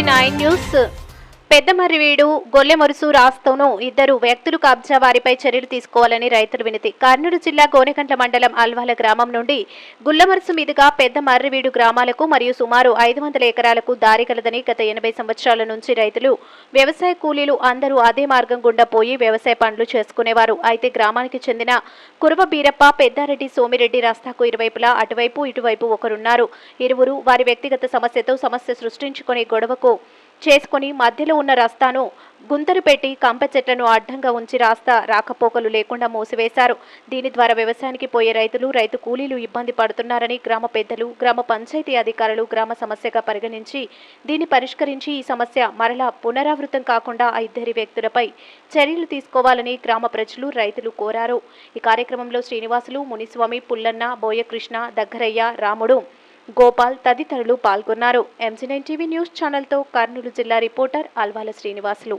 TV nine news పెద్దమర్రివీడు గొల్లెమరుసు రాస్తోను ఇద్దరు వ్యక్తులు కబ్జా వారిపై చర్యలు తీసుకోవాలని రైతులు వినతి. కర్నూలు జిల్లా గోనెకంట్ల మండలం అల్వాల గ్రామం నుండి గుల్లమరుసు మీదుగా పెద్ద మర్రివీడు గ్రామాలకు మరియు సుమారు ఐదు వందల ఎకరాలకు దారి కలదని గత ఎనభై సంవత్సరాల నుంచి రైతులు వ్యవసాయ కూలీలు అందరూ అదే మార్గం గుండా పోయి వ్యవసాయ పనులు చేసుకునేవారు. అయితే గ్రామానికి చెందిన కురవ బీరప్ప పెద్దారెడ్డి సోమిరెడ్డి రాస్తాకు ఇరువైపులా అటువైపు ఇటువైపు ఒకరున్నారు. ఇరువురు వారి వ్యక్తిగత సమస్యతో సమస్య సృష్టించుకునే గొడవకు చేసుకుని మధ్యలో ఉన్న రస్తాను గుంతలు పెట్టి కంప చెట్లను అడ్డంగా ఉంచి రాస్తా రాకపోకలు లేకుండా మూసివేశారు. దీని ద్వారా వ్యవసాయానికి పోయే రైతులు రైతు కూలీలు ఇబ్బంది పడుతున్నారని గ్రామ పెద్దలు గ్రామ పంచాయతీ అధికారులు గ్రామ సమస్యగా పరిగణించి దీన్ని పరిష్కరించి ఈ సమస్య మరలా పునరావృతం కాకుండా ఆ ఇద్దరి వ్యక్తులపై చర్యలు తీసుకోవాలని గ్రామ ప్రజలు రైతులు కోరారు. ఈ కార్యక్రమంలో శ్రీనివాసులు మునిస్వామి పుల్లన్న బోయకృష్ణ దగ్గరయ్య రాముడు గోపాల్ తదితరులు పాల్గొన్నారు. ఎంజీ నైన్ టీవీ న్యూస్ ఛానల్తో కర్నూలు జిల్లా రిపోర్టర్ అల్వాల శ్రీనివాసులు.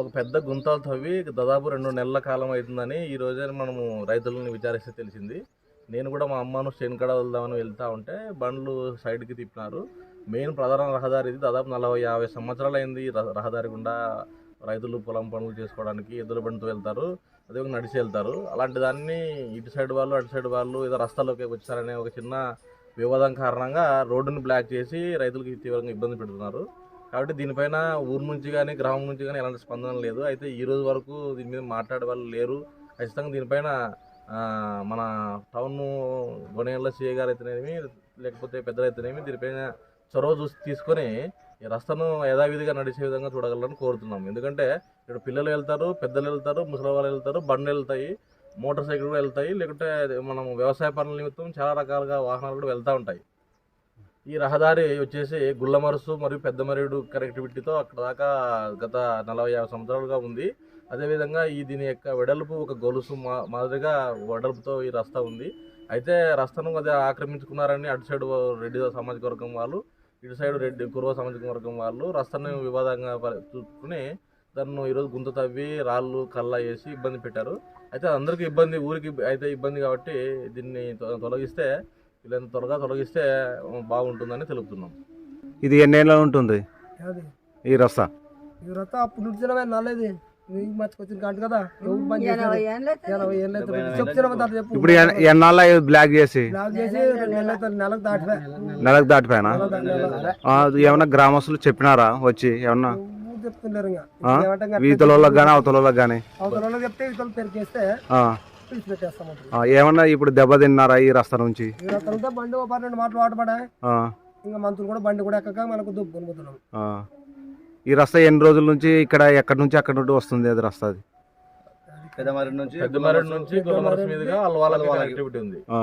ఒక పెద్ద గుంతలు తవ్వి దాదాపు రెండు నెలల కాలం అవుతుందని ఈ రోజే మనము రైతులను విచారిస్తే తెలిసింది. నేను కూడా మా అమ్మను చేనుకడ వెళ్దామని వెళ్తా ఉంటే బండ్లు సైడ్కి తిప్పినారు. మెయిన్ ప్రధాన రహదారి ఇది. దాదాపు నలభై యాభై సంవత్సరాలు అయింది రహదారి గుండా రైతులు పొలం పనులు చేసుకోవడానికి ఎద్దుల బండితో వెళ్తారు. అదే నడిచి వెళ్తారు. అలాంటి దాన్ని ఇటు సైడ్ వాళ్ళు అటు సైడ్ వాళ్ళు ఏదో రస్తాలోకి వచ్చారనే ఒక చిన్న వివాదం కారణంగా రోడ్డును బ్లాక్ చేసి రైతులకి తీవ్రంగా ఇబ్బంది పెడుతున్నారు. కాబట్టి దీనిపైన ఊరు నుంచి కానీ గ్రామం నుంచి కానీ ఎలాంటి స్పందన లేదు. అయితే ఈ రోజు వరకు దీని మీద మాట్లాడే వాళ్ళు లేరు. ఖచ్చితంగా దీనిపైన మన టౌన్ గొనెల సీఏ గారు అయితేనేమి లేకపోతే పెద్దలు అయితేనేమి దీనిపైన చొరవ చూసి తీసుకొని ఈ రస్తాను యథావిధిగా నడిచే విధంగా చూడగలరని కోరుతున్నాం. ఎందుకంటే ఇక్కడ పిల్లలు వెళ్తారు పెద్దలు వెళ్తారు ముసలి వాళ్ళు వెళ్తారు బండ్లు వెళ్తాయి మోటార్ సైకిల్ కూడా వెళ్తాయి లేకుంటే మనం వ్యవసాయ పనుల నిమిత్తం చాలా రకాలుగా వాహనాలు కూడా వెళ్తూ ఉంటాయి. ఈ రహదారి వచ్చేసి గుల్లమరుసు మరియు పెద్దమరుడు కనెక్టివిటీతో అక్కడ దాకా గత నలభై యాభై సంవత్సరాలుగా ఉంది. అదేవిధంగా ఈ దీని యొక్క వెడల్పు ఒక గొలుసు మా మాదిరిగా వెడల్పుతో ఈ రస్తా ఉంది. అయితే రస్తాను అదే ఆక్రమించుకున్నారని అటు సైడ్ రెడ్డి సామాజిక వర్గం వాళ్ళు ఇటు సైడ్ రెడ్డి కుర్వ సామాజిక వర్గం వాళ్ళు రస్తాను వివాదంగా చూసుకుని దాన్ని ఈరోజు గుంత తవ్వి రాళ్ళు కళ్ళ వేసి ఇబ్బంది పెట్టారు. అయితే అందరికీ ఇబ్బంది ఊరికి అయితే ఇబ్బంది కాబట్టి దీన్ని తొ- తొలగిస్తే వీళ్ళని త్వరగా తొలగిస్తే బాగుంటుందని తెలుపుతున్నాం. ఇది ఎన్నేళ్ళ ఉంటుంది? ఈ రస్తా ఈ అప్పుడు నల్లేది నీకు మర్చికొచ్చిన కాదు. కదా ఇప్పుడు ఎన్- ఎన్నాళ్ళ బ్లాక్ చేసి. నెలకు దాటిపోయా. నెలకు దాటిపోయినా? ఏమన్నా గ్రామస్తులు చెప్పినారా వచ్చి? ఏమన్నా? చెప్తున్నారు వీధుల వాళ్ళకి కానీ అవతల వాళ్ళకి కానీ అవతల వాళ్ళకి చెప్తే ఇతరులు పెరికేస్తే ఏమన్నా ఇప్పుడు దెబ్బ తిన్నారా ఈ రస్తా నుంచి? ఈ బండి ఓ పన్నెండు మాటలు వాటపడా. ఇంకా మంత్రులు కూడా బండి కూడా ఎక్కక మనకు దుబ్బుకొని పోతున్నాం ఆ. ఈ రస్తా ఎన్ని రోజుల నుంచి ఇక్కడ ఎక్కడి నుంచి అక్కడి నుండి వస్తుంది అది రస్తా అది? పెద్దమరి నుంచి పెద్దమరేడు నుంచి మీదుగా అల్వాల కనెక్టివిటీ ఉంది. ఆ.